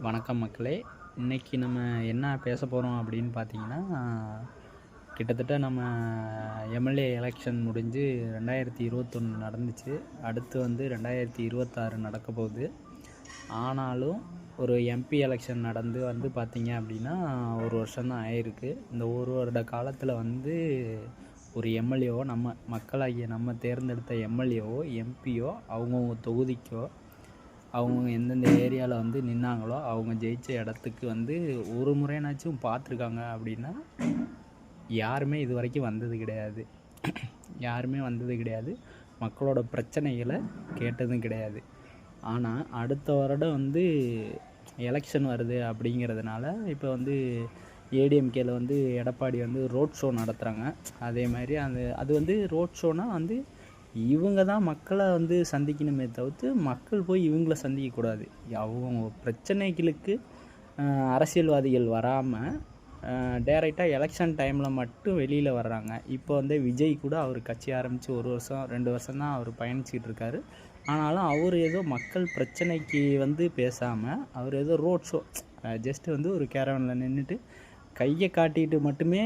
வணக்கம் மக்களே. இன்றைக்கி நம்ம என்ன பேச போகிறோம் அப்படின்னு பார்த்தீங்கன்னா கிட்டத்தட்ட நம்ம எம்எல்ஏ எலெக்ஷன் முடிஞ்சு ரெண்டாயிரத்தி இருபத்தொன்று நடந்துச்சு. அடுத்து வந்து ரெண்டாயிரத்தி இருபத்தாறு நடக்க போகுது. ஆனாலும் ஒரு எம்பி எலெக்ஷன் நடந்து வந்து பார்த்திங்க அப்படின்னா ஒரு வருஷம்தான் ஆயிருக்கு. இந்த ஒரு வருட காலத்தில் வந்து ஒரு எம்எல்ஏவோ நம்ம மக்களாகிய நம்ம தேர்ந்தெடுத்த எம்எல்ஏவோ எம்பியோ அவங்கவுங்க தொகுதிக்கோ அவங்க எந்தெந்த ஏரியாவில் வந்து நின்னாங்களோ அவங்க ஜெயித்த இடத்துக்கு வந்து ஒரு முறைனாச்சும் பார்த்துருக்காங்க அப்படின்னா யாருமே இது வரைக்கும் வந்தது கிடையாது. யாருமே வந்தது கிடையாது. மக்களோட பிரச்சனைகளை கேட்டதும் கிடையாது. ஆனால் அடுத்த வருடம் வந்து எலெக்ஷன் வருது அப்படிங்கிறதுனால இப்போ வந்து ஏடிஎம்கேல வந்து எடப்பாடி வந்து ரோட் ஷோ நடத்துகிறாங்க அதே மாதிரி அந்த அது வந்து ரோட் ஷோனால் வந்து இவங்க தான் மக்களை வந்து சந்திக்கணுமே தவிர்த்து மக்கள் போய் இவங்கள சந்திக்கக்கூடாது. அவங்க பிரச்சனைகளுக்கு அரசியல்வாதிகள் வராமல் டேரெக்டாக எலெக்ஷன் டைமில் மட்டும் வெளியில் வர்றாங்க. இப்போ வந்து விஜய் கூட அவர் கட்சி ஆரம்பித்து ஒரு வருஷம் ரெண்டு வருஷம் தான் அவர் பயணிச்சிக்கிட்டு இருக்காரு. ஆனாலும் அவர் ஏதோ மக்கள் பிரச்சனைக்கு வந்து பேசாமல் அவர் ஏதோ ரோட் ஷோ ஜஸ்ட் வந்து ஒரு கேரவனில் நின்றுட்டு கையை காட்டிட்டு மட்டுமே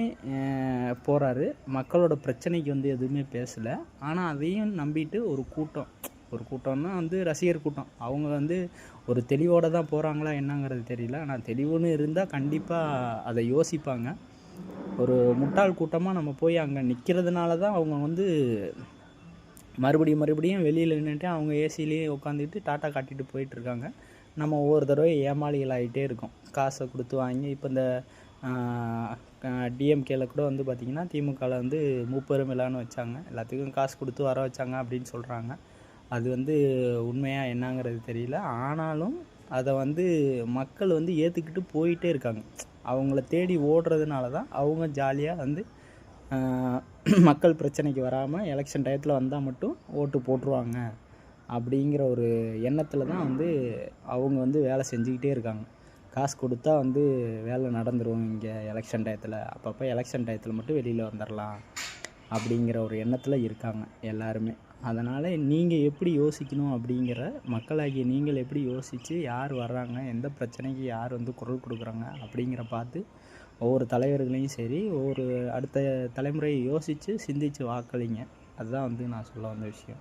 போகிறாரு மக்களோட பிரச்சனைக்கு வந்து எதுவுமே பேசலை. ஆனால் அதையும் நம்பிட்டு ஒரு கூட்டம். ஒரு கூட்டம்னா வந்து ரசிகர் கூட்டம். அவங்க வந்து ஒரு தெளிவோடு தான் போகிறாங்களா என்னங்கிறது தெரியல. ஆனால் தெளிவுன்னு இருந்தால் கண்டிப்பாக அதை யோசிப்பாங்க. ஒரு முட்டாள் கூட்டமாக நம்ம போய் அங்கே நிற்கிறதுனால தான் அவங்க வந்து மறுபடியும் மறுபடியும் வெளியில் நின்றுட்டு அவங்க ஏசிலேயே உட்காந்துட்டு டாட்டா காட்டிட்டு போயிட்டுருக்காங்க நம்ம ஒவ்வொரு தடவை ஏமாளிகள் ஆகிட்டே இருக்கோம். காசை கொடுத்து வாங்கி இப்போ இந்த டிஎம்கேல கூட வந்து பார்த்திங்கன்னா திமுகவில் வந்து மூப்பெரும் விழான்னு வச்சாங்க. எல்லாத்துக்கும் காசு கொடுத்து வர வச்சாங்க அப்படின்னு சொல்கிறாங்க அது வந்து உண்மையாக என்னங்கிறது தெரியல. ஆனாலும் அதை வந்து மக்கள் வந்து ஏற்றுக்கிட்டு போயிட்டே இருக்காங்க. அவங்கள தேடி ஓடுறதுனால தான் அவங்க ஜாலியாக வந்து மக்கள் பிரச்சனைக்கு வராமல் எலெக்ஷன் டயத்தில் வந்தால் மட்டும் ஓட்டு போட்டுருவாங்க அப்படிங்கிற ஒரு எண்ணத்தில் தான் வந்து அவங்க வந்து வேலை செஞ்சுக்கிட்டே இருக்காங்க. காசு கொடுத்தா வந்து வேலை நடந்துரும் இங்கே எலெக்ஷன் டயத்தில் அப்பப்போ எலெக்ஷன் டயத்தில் மட்டும் வெளியில் வந்துடலாம் அப்படிங்கிற ஒரு எண்ணத்தில் இருக்காங்க எல்லாருமே. அதனால் நீங்கள் எப்படி யோசிக்கணும் அப்படிங்கிற மக்களாகிய நீங்கள் எப்படி யோசித்து யார் வர்றாங்க எந்த பிரச்சனைக்கு யார் வந்து குரல் கொடுக்குறாங்க அப்படிங்கிற பார்த்து ஒவ்வொரு தலைவர்களையும் சரி ஒவ்வொரு அடுத்த தலைமுறையை யோசித்து சிந்தித்து வாக்களிங்க. அதுதான் வந்து நான் சொல்ல வந்த விஷயம்.